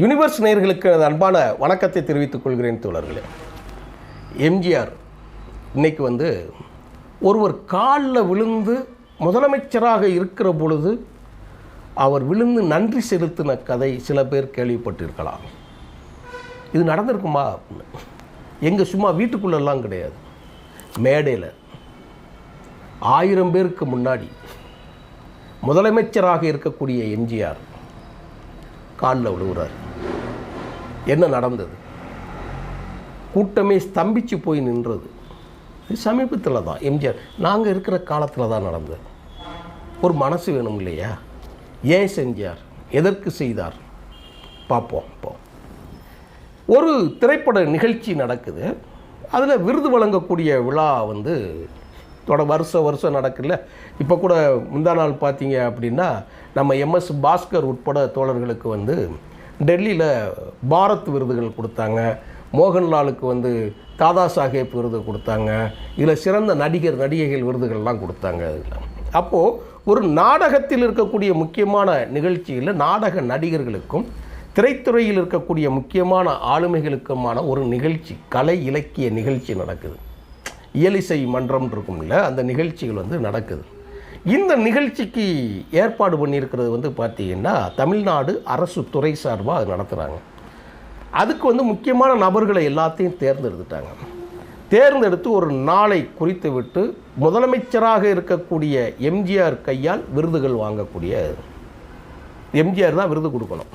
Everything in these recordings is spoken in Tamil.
யூனிவர்ஸ் நேயர்களுக்கு எனது அன்பான வணக்கத்தை தெரிவித்துக் கொள்கிறேன் தோழர்களே. எம்ஜிஆர் இன்னைக்கு வந்து ஒருவர் காலில் விழுந்து முதலமைச்சராக இருக்கிற பொழுது அவர் விழுந்து நன்றி செலுத்தின கதை சில பேர் கேள்விப்பட்டிருக்கலாம். இது நடந்திருக்குமா? எங்கள் எங்கே சும்மா வீட்டுக்குள்ளெல்லாம் கிடையாது. மேடையில் ஆயிரம் பேருக்கு முன்னாடி முதலமைச்சராக இருக்கக்கூடிய எம்ஜிஆர் காலில் விழுகிறார் என்ன நடந்தது? கூட்டமே ஸ்தம்பிச்சு போய் நின்றது. இது சமீபத்தில் தான். எம்ஜிஆர் நாங்கள் இருக்கிற காலத்தில் தான் நடந்தது. ஒரு மனசு வேணும் இல்லையா? ஏன் செஞ்சார்? எதற்கு செய்தார்? பார்ப்போம் இப்போ ஒரு திரைப்பட நிகழ்ச்சி நடக்குது. அதில் விருது வழங்கக்கூடிய விழா வந்து தொட வருஷம் வருஷம் நடக்குல்ல. இப்போ கூட முந்தா நாள் பார்த்தீங்க அப்படின்னா நம்ம எம்எஸ் பாஸ்கர் உட்பட தோழர்களுக்கு வந்து டெல்லியில் பாரத் விருதுகள் கொடுத்தாங்க. மோகன்லாலுக்கு வந்து தாதா சாஹேப் விருது கொடுத்தாங்க. இதில் சிறந்த நடிகர் நடிகைகள் விருதுகள்லாம் கொடுத்தாங்க அதில். அப்போது ஒரு நாடகத்தில் இருக்கக்கூடிய முக்கியமான நிகழ்ச்சியில் நாடக நடிகர்களுக்கும் திரைத்துறையில் இருக்கக்கூடிய முக்கியமான ஆளுமைகளுக்குமான ஒரு நிகழ்ச்சி கலை இலக்கிய நிகழ்ச்சி நடக்குது. இயலிசை மன்றம் இருக்கும்ல அந்த நிகழ்ச்சிகள் வந்து நடக்குது. இந்த நிகழ்ச்சிக்கு ஏற்பாடு பண்ணியிருக்கிறது வந்து பார்த்திங்கன்னா தமிழ்நாடு அரசு துறை சார்பாக அது நடத்துகிறாங்க அதுக்கு வந்து முக்கியமான நபர்களை எல்லாத்தையும் தேர்ந்தெடுத்துட்டாங்க. தேர்ந்தெடுத்து ஒரு நாளை குறித்து விட்டு முதலமைச்சராக இருக்கக்கூடிய எம்ஜிஆர் கையால் விருதுகள் வாங்கக்கூடிய எம்ஜிஆர் தான் விருது கொடுக்கணும்.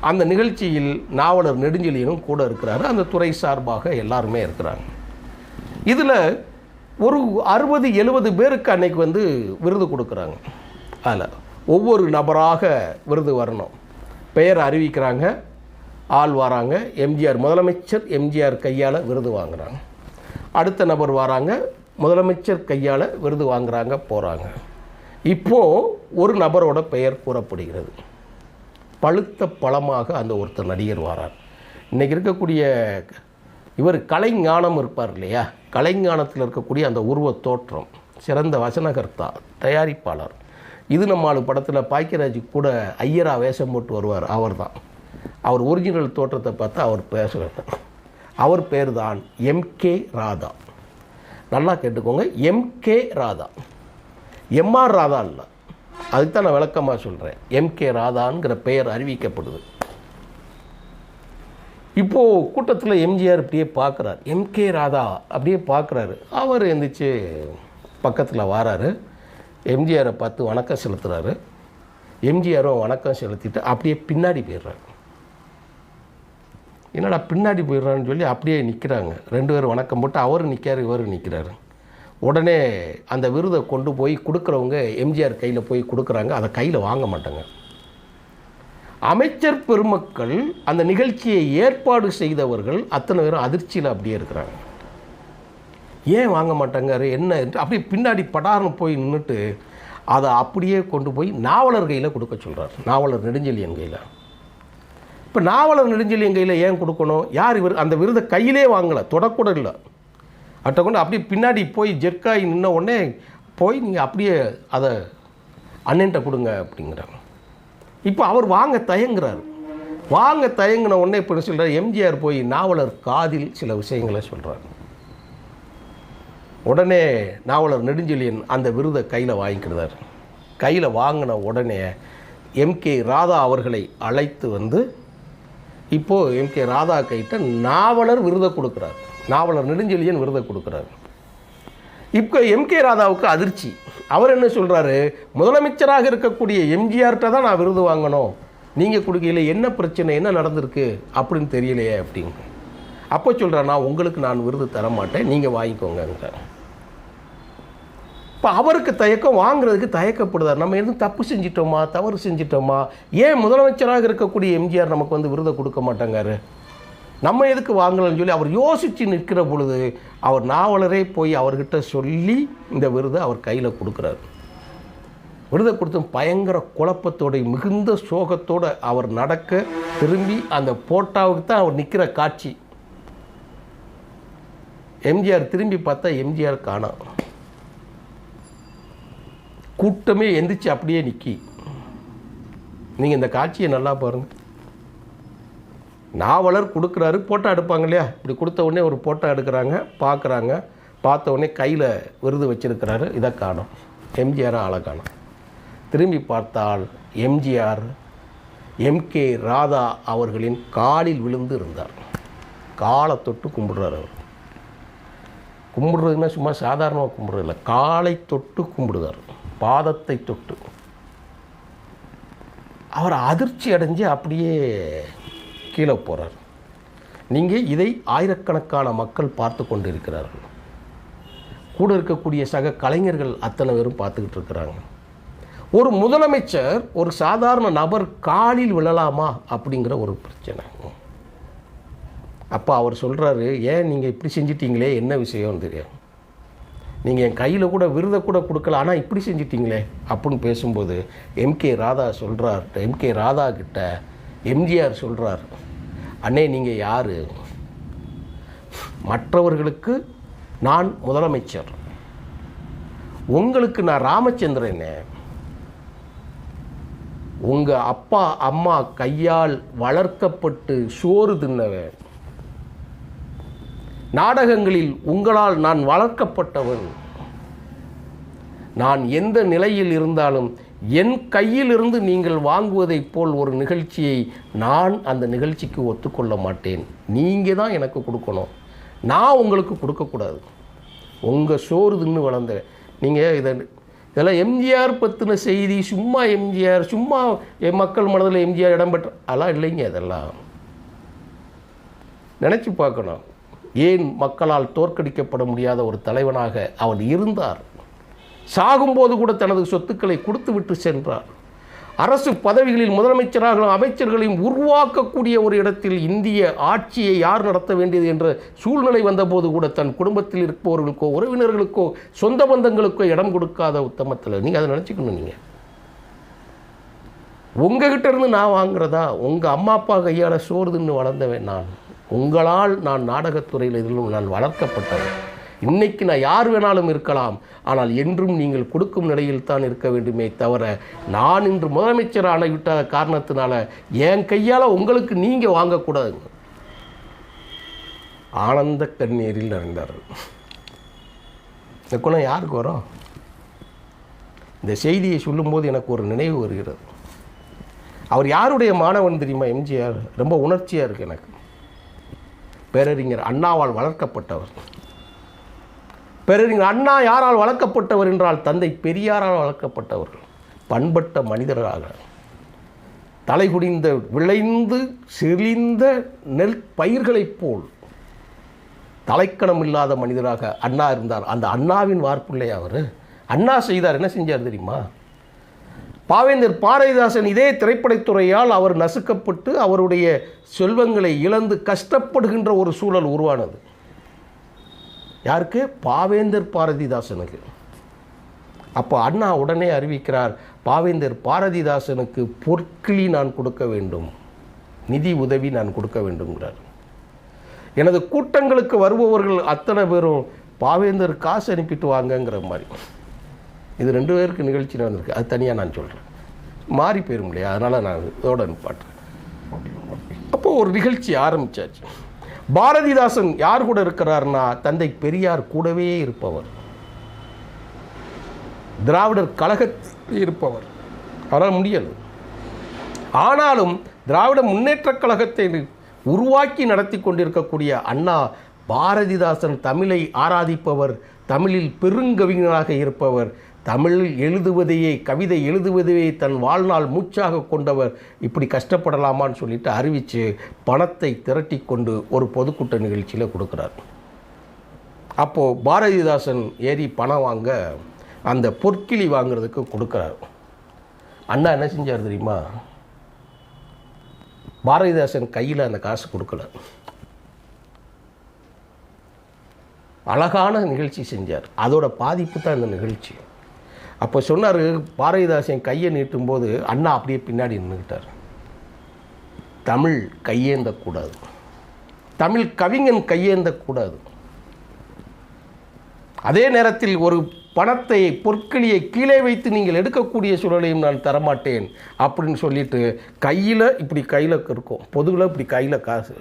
அந்த நிகழ்ச்சியில் நாவலர் நெடுஞ்செழியனும் கூட இருக்கிறாரு. அந்த துறை சார்பாக எல்லாருமே இருக்கிறாங்க. இதில் ஒரு அறுபது எழுபது பேருக்கு அன்னைக்கு வந்து விருது கொடுக்குறாங்க. அதில் ஒவ்வொரு நபராக விருது வரணும். பெயர் அறிவிக்கிறாங்க ஆள் வராங்க. எம்ஜிஆர் முதலமைச்சர் எம்ஜிஆர் கையால் விருது வாங்குகிறாங்க அடுத்த நபர் வராங்க முதலமைச்சர் கையால் விருது வாங்குறாங்க போகிறாங்க இப்போது ஒரு நபரோட பெயர் கூறப்படுகிறது. பழுத்த பழமாக அந்த ஒருத்தர் நடிகர் வாரார். இன்றைக்கி இருக்கக்கூடிய இவர் கலைஞானம் இருப்பார் இல்லையா? கலைஞானத்தில் இருக்கக்கூடிய அந்த உருவத் தோற்றம் சிறந்த வசனகர்த்தா தயாரிப்பாளர். இது நம்மாளு படத்தில் பாக்கியராஜ் கூட ஐயரா வேஷம் போட்டு வருவார் அவர் தான் அவர் ஒரிஜினல் தோற்றத்தை பார்த்தா அவர் பேசுகிறார் அவர் பேர் தான் எம்கே ராதா. நல்லா கேட்டுக்கோங்க எம்கே ராதா. எம்ஆர் ராதா இல்லை. அதுக்கு தான் நான் விளக்கமாக சொல்கிறேன் எம்கே ராதாங்கிற பெயர் அறிவிக்கப்படுது. இப்போது கூட்டத்தில் எம்ஜிஆர் இப்படியே பார்க்குறார் எம்கே ராதா அப்படியே பார்க்குறாரு அவர் எந்திரிச்சு பக்கத்தில் வாராரு. எம்ஜிஆரை பார்த்து வணக்கம் செலுத்துகிறாரு எம்ஜிஆரும் வணக்கம் செலுத்திட்டு அப்படியே பின்னாடி போயிடுறாரு. என்னடா பின்னாடி போயிடுறான்னு சொல்லி அப்படியே நிற்கிறாங்க ரெண்டு பேரும் வணக்கம் போட்டு அவரும் நிற்காரு இவரும் நிற்கிறாரு உடனே அந்த விருதை கொண்டு போய் கொடுக்குறவங்க எம்ஜிஆர் கையில் போய் கொடுக்குறாங்க. அதை கையில் வாங்க மாட்டாங்க. அமைச்சர் பெருமக்கள் அந்த நிகழ்ச்சியை ஏற்பாடு செய்தவர்கள் அத்தனை பேரும் அதிர்ச்சியில் அப்படியே இருக்கிறாங்க. ஏன் வாங்க மாட்டாங்காரு என்ன என்று அப்படியே பின்னாடி படாரம் போய் நின்றுட்டு அதை அப்படியே கொண்டு போய் நாவலர் கையில் கொடுக்க சொல்கிறார் நாவலர் நெடுஞ்செழியன் கையில். இப்போ நாவலர் நெடுஞ்செழியன் கையில் ஏன் கொடுக்கணும்? யார் இவர்? அந்த விருதை கையிலே வாங்கலை தொடக்கூட இல்லை. அட்டை கொண்டு அப்படியே பின்னாடி போய் ஜெர்க்காய் நின்ன உடனே போய் நீங்கள் அப்படியே அதை அண்ணன்ட்ட கொடுங்க அப்படிங்கிறாங்க. இப்போ அவர் வாங்க தயங்குறாரு. வாங்க தயங்கின உடனே இப்போ சொல்கிறார் எம்ஜிஆர் போய் நாவலர் காதில் சில விஷயங்களை சொல்கிறார் உடனே நாவலர் நெடுஞ்செழியன் அந்த விருதை கையில் வாங்கிக்கிறார் கையில் வாங்கின உடனே எம்கே ராதா அவர்களை அழைத்து வந்து இப்போது எம்கே ராதா கைட்ட நாவலர் விருதை கொடுக்குறார். நாவலர் நெடுஞ்செழியன் விருதை கொடுக்குறார். இப்போ எம்கே ராதாவுக்கு அதிர்ச்சி. அவர் என்ன சொல்கிறாரு முதலமைச்சராக இருக்கக்கூடிய எம்ஜிஆர்கிட்ட தான் நான் விருது வாங்கணும். நீங்கள் கொடுக்கையில் என்ன பிரச்சனை என்ன நடந்திருக்கு அப்படின்னு தெரியலையே அப்படின்னு. அப்போ சொல்கிறேன் நான் உங்களுக்கு நான் விருது தர மாட்டேன் நீங்கள் வாங்கிக்கோங்க இப்போ அவருக்கு தயக்கம் வாங்குறதுக்கு தயக்கப்படுதார். நம்ம எதுவும் தப்பு செஞ்சிட்டோமா தவறு செஞ்சிட்டோமா? ஏன் முதலமைச்சராக இருக்கக்கூடிய எம்ஜிஆர் நமக்கு வந்து விருதை கொடுக்க மாட்டேங்காரு? நம்ம எதுக்கு வாங்கலன்னு சொல்லி அவர் யோசித்து நிற்கிற பொழுது அவர் நாவலரே போய் அவர்கிட்ட சொல்லி இந்த விருதை அவர் கையில் கொடுக்குறாரு. விருதை கொடுத்து பயங்கர குழப்பத்தோட மிகுந்த சோகத்தோடு அவர் நடக்க திரும்பி அந்த போட்டாவுக்கு தான் அவர் நிற்கிற காட்சி. எம்ஜிஆர் திரும்பி பார்த்தா எம்ஜிஆர் காணோம் கூட்டமே எந்திரிச்சு அப்படியே நிற்கி நீங்கள் இந்த காட்சியை நல்லா பாருங்கள் நாவலர் கொடுக்குறாரு போட்டோ எடுப்பாங்க இல்லையா? இப்படி கொடுத்த உடனே ஒரு போட்டோ எடுக்கிறாங்க பார்க்குறாங்க. பார்த்த உடனே கையில் விருது வச்சிருக்கிறாரு. இதை காணும். எம்ஜிஆர் ஆளை காணும். திரும்பி பார்த்தால் எம்ஜிஆர் எம்கே ராதா அவர்களின் காலில் விழுந்து இருந்தார். காலை தொட்டு கும்பிடுறார் அவர். கும்பிடுறதுன்னா சும்மா சாதாரணமாக கும்பிடுறது இல்லை. காலை தொட்டு கும்பிடுறார் பாதத்தை தொட்டு. அவர் அதிர்ச்சி அடைஞ்சு அப்படியே கீழே போகிறார் நீங்கள் இதை ஆயிரக்கணக்கான மக்கள் பார்த்து கொண்டு இருக்கிறார்கள் கூட இருக்கக்கூடிய சக கலைஞர்கள் அத்தனை பேரும் பார்த்துக்கிட்டு இருக்கிறாங்க. ஒரு முதலமைச்சர் ஒரு சாதாரண நபர் காலில் விழலாமா அப்படிங்கிற ஒரு பிரச்சனை. அப்போ அவர் சொல்கிறாரு ஏன் நீங்கள் இப்படி செஞ்சிட்டீங்களே? என்ன விஷயம்னு தெரியும் நீங்கள் என் கையில் கூட விருதை கூட கொடுக்கல ஆனால் இப்படி செஞ்சிட்டீங்களே? அப்படின்னு பேசும்போது எம்கே ராதா சொல்கிறார் எம்கே ராதா கிட்ட எம்ஜிஆர் சொல்கிறார் அண்ணே நீங்கள் யார்? மற்றவர்களுக்கு நான் முதலமைச்சர். உங்களுக்கு நான் ராமச்சந்திரனே. உங்கள் அப்பா அம்மா கையால் வளர்க்கப்பட்டு சோறு தின்னவன். நாடகங்களில் உங்களால் நான் வளர்க்கப்பட்டவன். நான் எந்த நிலையில் இருந்தாலும் என் கையிலிருந்து நீங்கள் வாங்குவதைப் போல் ஒரு நிகழ்ச்சியை நான் அந்த நிகழ்ச்சிக்கு ஒத்துக்கொள்ள மாட்டேன். நீங்கள் தான் எனக்கு கொடுக்கணும். நான் உங்களுக்கு கொடுக்கக்கூடாது. உங்கள் சோறு தின்னு வளர்ந்த நீங்கள் இதை இதெல்லாம் எம்ஜிஆர் பற்றின செய்தி சும்மா எம்ஜிஆர் சும்மா என் மக்கள் மனதில் எம்ஜிஆர் இடம்பெற்ற அதெல்லாம் இல்லைங்க அதெல்லாம் நினச்சி பார்க்கணும். ஏன் மக்களால் தோற்கடிக்கப்பட முடியாத ஒரு தலைவனாக அவன் இருந்தார்? சாகும்போது கூட தனது சொத்துக்களை கொடுத்து விட்டு சென்றார். அரசு பதவிகளில் முதலமைச்சராகவும் அமைச்சர்களையும் உருவாக்கக்கூடிய ஒரு இடத்தில் இந்திய ஆட்சியை யார் நடத்த வேண்டியது என்ற சூழ்நிலை வந்தபோது கூட தன் குடும்பத்தில் இருப்பவர்களுக்கோ உறவினர்களுக்கோ சொந்த பந்தங்களுக்கோ இடம் கொடுக்காத உத்தமத்தில். நீங்கள் அதை நினச்சிக்கணும் நீங்கள் உங்ககிட்ட இருந்து நான் வாங்குறதா? உங்கள் அம்மா அப்பா கையால் சோறு தின்னு வளர்ந்தவன் நான். உங்களால் நான் நாடகத்துறையில் இதிலும் நான் வளர்க்கப்பட்டவன். இன்னைக்கு நான் யார் வேணாலும் இருக்கலாம். ஆனால் என்றும் நீங்கள் கொடுக்கும் நிலையில் தான் இருக்க வேண்டுமே தவிர நான் இன்று முதலமைச்சர் விட்ட காரணத்தினால என் கையால் உங்களுக்கு நீங்கள் வாங்கக்கூடாதுங்க. ஆனந்த கண்ணீரில் நிறைந்தார் இந்த குணம் யாருக்கு வரும்? இந்த செய்தியை சொல்லும்போது எனக்கு ஒரு நினைவு வருகிறது. அவர் யாருடைய மாணவன் தெரியுமா எம்ஜிஆர்? ரொம்ப உணர்ச்சியாக இருக்குது எனக்கு. பேரறிஞர் அண்ணாவால் வளர்க்கப்பட்டவர். பேரறிஞர் அண்ணா யாரால் வளர்க்கப்பட்டவர் என்றால் தந்தை பெரியாரால் வளர்க்கப்பட்டவர்கள். பண்பட்ட மனிதராக தலைகுடிந்த விளைந்து செழிந்த நெல் பயிர்களைப் போல் தலைக்கணம் இல்லாத மனிதராக அண்ணா இருந்தார். அந்த அண்ணாவின் வார்ப்புள்ளே அவர் அண்ணா செய்தார் என்ன செஞ்சார் தெரியுமா? பாவேந்தர் பாரதிதாசன் இதே திரைப்படத்துறையால் அவர் நசுக்கப்பட்டு அவருடைய செல்வங்களை இழந்து கஷ்டப்படுகின்ற ஒரு சூழல் உருவானது. யாருக்கு? பாவேந்தர் பாரதிதாசனுக்கு. அப்போ அண்ணா உடனே அறிவிக்கிறார் பாவேந்தர் பாரதிதாசனுக்கு பொற்கிளி நான் கொடுக்க வேண்டும். நிதி உதவி நான் கொடுக்க வேண்டும்ங்கிறார். எனது கூட்டங்களுக்கு வருபவர்கள் அத்தனை பேரும் பாவேந்தர் காசு அனுப்பிட்டு வாங்கங்கிற மாதிரி. இது ரெண்டு பேருக்கு நிகழ்ச்சி நடந்திருக்கு. அது தனியாக நான் சொல்கிறேன் மாறி போயிரும் இல்லையா? அதனால் நான் இதோட நிப்பாட்டுறேன். அப்போது ஒரு நிகழ்ச்சி ஆரம்பித்தாச்சு பாரதிதாசன் யார் கூட இருக்கிறார்னா தந்தை பெரியார் கூடவே இருப்பவர். திராவிடர் கழகத்தில் இருப்பவர். அவரால் முடியலை ஆனாலும் திராவிட முன்னேற்ற கழகத்தை உருவாக்கி நடத்தி கொண்டிருக்கக்கூடிய அண்ணா பாரதிதாசன் தமிழை ஆராதிப்பவர் தமிழில் பெருங்கவிஞராக இருப்பவர் தமிழில் எழுதுவதையே கவிதை எழுதுவதையே தன் வாழ்நாள் மூச்சாக கொண்டவர் இப்படி கஷ்டப்படலாமான்னு சொல்லிட்டு அறிவித்து பணத்தை திரட்டி கொண்டு ஒரு பொதுக்கூட்ட நிகழ்ச்சியில் கொடுக்குறார். அப்போது பாரதிதாசன் ஏறி பணம் வாங்க அந்த பொற்கிளி வாங்குறதுக்கு கொடுக்குறார். அண்ணா என்ன செஞ்சார் தெரியுமா? பாரதிதாசன் கையில் அந்த காசு கொடுக்கல. அழகான நிகழ்ச்சி செஞ்சார். அதோட பாதிப்பு தான் இந்த நிகழ்ச்சி. அப்போ சொன்னார் பாரதிதாசன் கையை நீட்டும்போது அண்ணா அப்படியே பின்னாடி நின்றுக்கிட்டார் தமிழ் கையேந்தக்கூடாது. தமிழ் கவிஞன் கையேந்தக்கூடாது. அதே நேரத்தில் ஒரு பணத்தை பொற்களியை கீழே வைத்து நீங்கள் எடுக்கக்கூடிய சூழலையும் நான் தரமாட்டேன் அப்படின்னு சொல்லிட்டு கையில் இப்படி கையில் இருக்கும். பொதுவில் இப்படி கையில் காசு.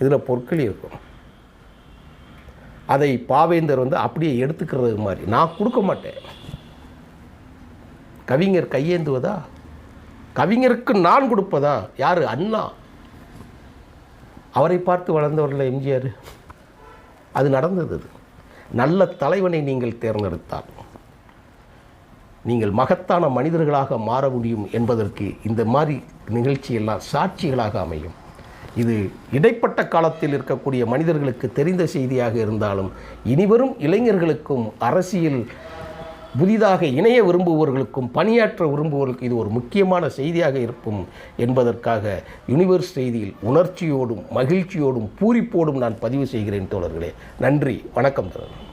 இதில் பொற்களி இருக்கும். அதை பாவேந்தர் வந்து அப்படியே எடுத்துக்கிறது மாதிரி. நான் கொடுக்க மாட்டேன். கவிஞர் கையேந்துவதா? கவிஞருக்கு நான் கொடுப்பதா? யார்? அண்ணா. அவரை பார்த்து வளர்ந்தவர்கள் எம்ஜிஆர் அது நடந்தது நல்ல தலைவனை நீங்கள் தேர்ந்தெடுத்தால். நீங்கள் மகத்தான மனிதர்களாக மாற முடியும் என்பதற்கு இந்த மாதிரி நிகழ்ச்சியெல்லாம் சாட்சிகளாக அமையும். இது இடைப்பட்ட காலத்தில் இருக்கக்கூடிய மனிதர்களுக்கு தெரிந்த செய்தியாக இருந்தாலும் இனிவரும் இளைஞர்களுக்கும் அரசியல் புதிதாக இணைய விரும்புபவர்களுக்கும் பணியாற்ற விரும்புபவர்களுக்கு இது ஒரு முக்கியமான செய்தியாக இருக்கும் என்பதற்காக யுனிவர்ஸ் செய்தியில் உணர்ச்சியோடும் மகிழ்ச்சியோடும் பூரிப்போடும் நான் பதிவு செய்கிறேன் தோழர்களே. நன்றி வணக்கம் தோழர்